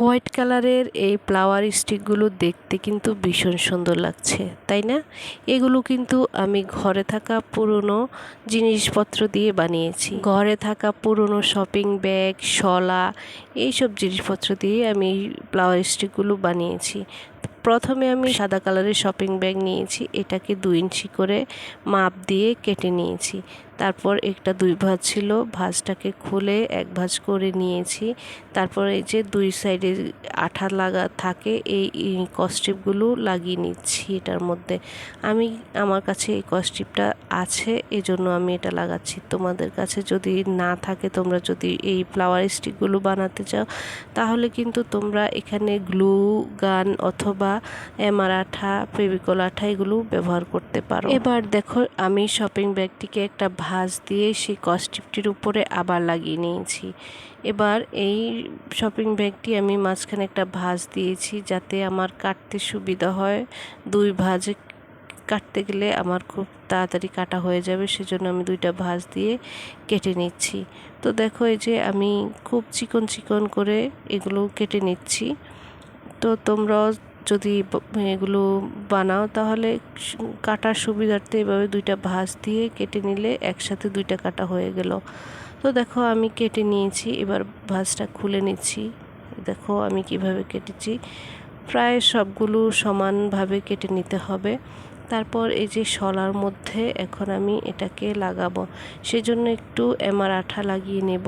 White কালারের এই flower স্টিকগুলো দেখতে কিন্তু ভীষণ সুন্দর লাগছে, তাই না? এগুলো কিন্তু আমি ঘরে থাকা পুরনো জিনিসপত্র দিয়ে বানিয়েছি। ঘরে থাকা পুরনো শপিং ব্যাগ, শলা, এইসব জিনিসপত্র দিয়ে আমি ফ্লাওয়ার স্টিকগুলো বানিয়েছি। প্রথমে আমি সাদা কালারের শপিং ব্যাগ নিয়েছি, এটাকে দু ইঞ্চি করে মাপ দিয়ে কেটে নিয়েছি। তারপর একটা দুই ভাঁজ ছিল, ভাঁজটাকে খুলে এক ভাঁজ করে নিয়েছি। তারপর এই যে দুই সাইডে আঠা লাগা থাকে, এই কস্টিপগুলো লাগিয়ে নিচ্ছি এটার মধ্যে। আমি, আমার কাছে এই কস্টিপটা আছে, এজন্য আমি এটা লাগাচ্ছি। তোমাদের কাছে যদি না থাকে, তোমরা যদি এই ফ্লাওয়ার স্টিকগুলো বানাতে চাও, তাহলে কিন্তু তোমরা এখানে গ্লু গান অথবা এমার আঠা, ফেভিকল আঠা এগুলো ব্যবহার করতে পারো। এবার দেখো, আমি শপিং ব্যাগটিকে একটা ভাঁজ দিয়ে সেই কস্টিপটির উপরে আবার লাগিয়ে নিয়েছি। এবার এই শপিং ব্যাগটি আমি মাঝখানে একটা ভাঁজ দিয়েছি যাতে আমার কাটতে সুবিধা হয়। দুই ভাঁজে কাটতে গেলে আমার খুব তাড়াতাড়ি কাটা হয়ে যাবে, সেজন্য আমি দুইটা ভাঁজ দিয়ে কেটে নিচ্ছি। তো দেখো এই যে আমি খুব চিকন চিকন করে এগুলো কেটে নিচ্ছি। তো তোমরাও যদি এগুলো বানাও তাহলে কাটার সুবিধার্থে এভাবে দুইটা ভাঁজ দিয়ে কেটে নিলে একসাথে দুইটা কাটা হয়ে গেল। তো দেখো আমি কেটে নিয়েছি, এবার ভাঁজটা খুলে নিচ্ছি। দেখো আমি কীভাবে কেটেছি। প্রায় সবগুলো সমানভাবে কেটে নিতে হবে। তারপর এই যে শলার মধ্যে এখন আমি এটাকে লাগাবো। সেজন্য একটু এমার আঠা লাগিয়ে নেব।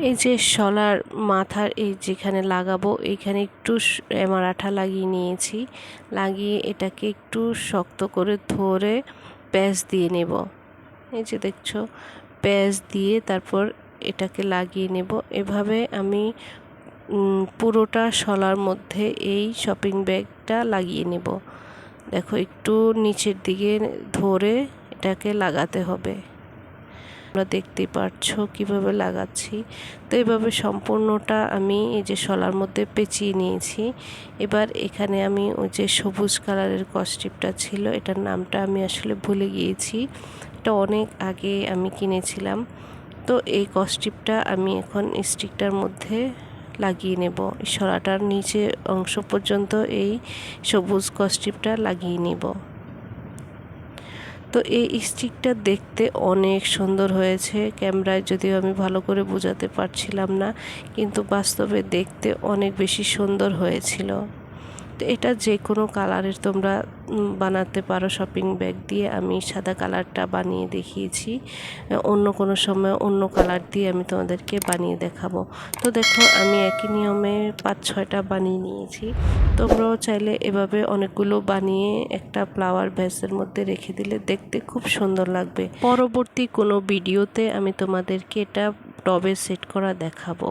এই যে শলার মাথার এই যেখানে লাগাবো এইখানে একটু এমার আঠা লাগিয়ে নিয়েছি। লাগিয়ে এটাকে একটু শক্ত করে ধরে প্যাঁচ দিয়ে নেব। এই যে দেখছ, প্যাঁচ দিয়ে তারপর এটাকে লাগিয়ে নেব। এভাবে আমি পুরোটা শলার মধ্যে এই শপিং ব্যাগটা লাগিয়ে নেব। দেখো, একটু নিচের দিকে ধরে এটাকে লাগাতে হবে। তোমরা দেখতেই পারছ কীভাবে লাগাচ্ছি। তো এইভাবে সম্পূর্ণটা আমি এই যে শলার মধ্যে পেঁচিয়ে নিয়েছি। এবার এখানে আমি ওই যে সবুজ কালারের কস্টিপটা ছিল, এটার নামটা আমি আসলে ভুলে গিয়েছি। এটা অনেক আগে আমি কিনেছিলাম। তো এই কস্টিপটা আমি এখন স্টিকটার মধ্যে লাগিয়ে নেব। সরাটার নিচে অংশ পর্যন্ত এই সবুজ কস্টিপটা লাগিয়ে নেব। তো এই স্টিকটা দেখতে অনেক সুন্দর হয়েছে। ক্যামেরায় যদিও আমি ভালো করে বোঝাতে পারছিলাম না, কিন্তু বাস্তবে দেখতে অনেক বেশি সুন্দর হয়েছিল। এটা যে কোনো কালারের তোমরা বানাতে পারো শপিং ব্যাগ দিয়ে। আমি সাদা কালারটা বানিয়ে দেখিয়েছি। অন্য কোনো সময় অন্য কালার দিয়ে আমি তোমাদেরকে বানিয়ে দেখাবো। তো দেখো, আমি একই নিয়মে পাঁচ ছয়টা বানিয়ে নিয়েছি। তোমরাও চাইলে এভাবে অনেকগুলো বানিয়ে একটা ফ্লাওয়ার ভ্যাসের মধ্যে রেখে দিলে দেখতে খুব সুন্দর লাগবে। পরবর্তী কোনো ভিডিওতে আমি তোমাদেরকে এটা টবে সেট করা দেখাবো।